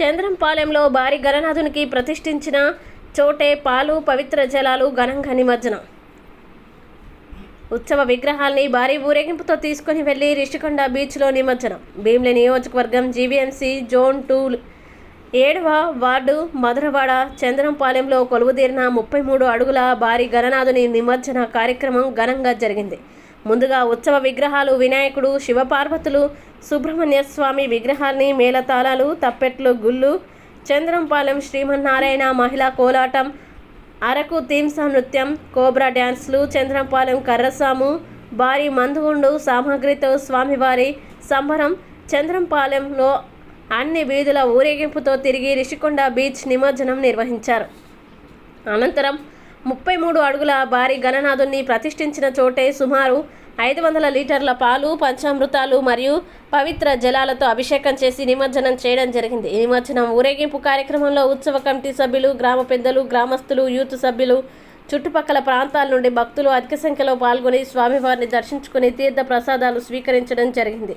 చంద్రంపాలెంలో భారీ గణనాథునికి ప్రతిష్ఠించిన చోటే పాలు పవిత్ర జలాలు ఘనంగా నిమజ్జనం. ఉత్సవ విగ్రహాల్ని భారీ ఊరేగింపుతో తీసుకుని వెళ్ళి రిషికొండ బీచ్లో నిమజ్జనం. భీమ్లే నియోజకవర్గం జీవీఎంసీ జోన్ టూ ఏడవ వార్డు మధురవాడ చంద్రంపాలెంలో కొలువుదీరిన ముప్పై మూడు అడుగుల భారీ గణనాథుని నిమజ్జన కార్యక్రమం ఘనంగా జరిగింది. ముందుగా ఉత్సవ విగ్రహాలు వినాయకుడు శివపార్వతులు సుబ్రహ్మణ్య స్వామి విగ్రహాల్ని మేళతాళాలు తప్పెట్లు గుళ్ళు చంద్రంపాలెం శ్రీమన్నారాయణ మహిళా కోలాటం అరకు తీంసా నృత్యం కోబ్రా డ్యాన్స్లు చంద్రంపాలెం కర్రసాము భారీ మందుగుండు సామాగ్రితో స్వామివారి సంబరం చంద్రంపాలెంలో అన్ని వీధుల ఊరేగింపుతో తిరిగి రిషికొండ బీచ్ నిమజ్జనం నిర్వహించారు. అనంతరం ముప్పై మూడు అడుగుల భారీ గణనాథుని ప్రతిష్ఠించిన చోటే సుమారు ఐదు వందల లీటర్ల పాలు పంచామృతాలు మరియు పవిత్ర జలాలతో అభిషేకం చేసి నిమజ్జనం చేయడం జరిగింది. ఈ నిమజ్జనం ఊరేగింపు కార్యక్రమంలో ఉత్సవ కమిటీ సభ్యులు గ్రామ పెద్దలు గ్రామస్తులు యూత్ సభ్యులు చుట్టుపక్కల ప్రాంతాల నుండి భక్తులు అధిక సంఖ్యలో పాల్గొని స్వామివారిని దర్శించుకుని తీర్థ ప్రసాదాలు స్వీకరించడం జరిగింది.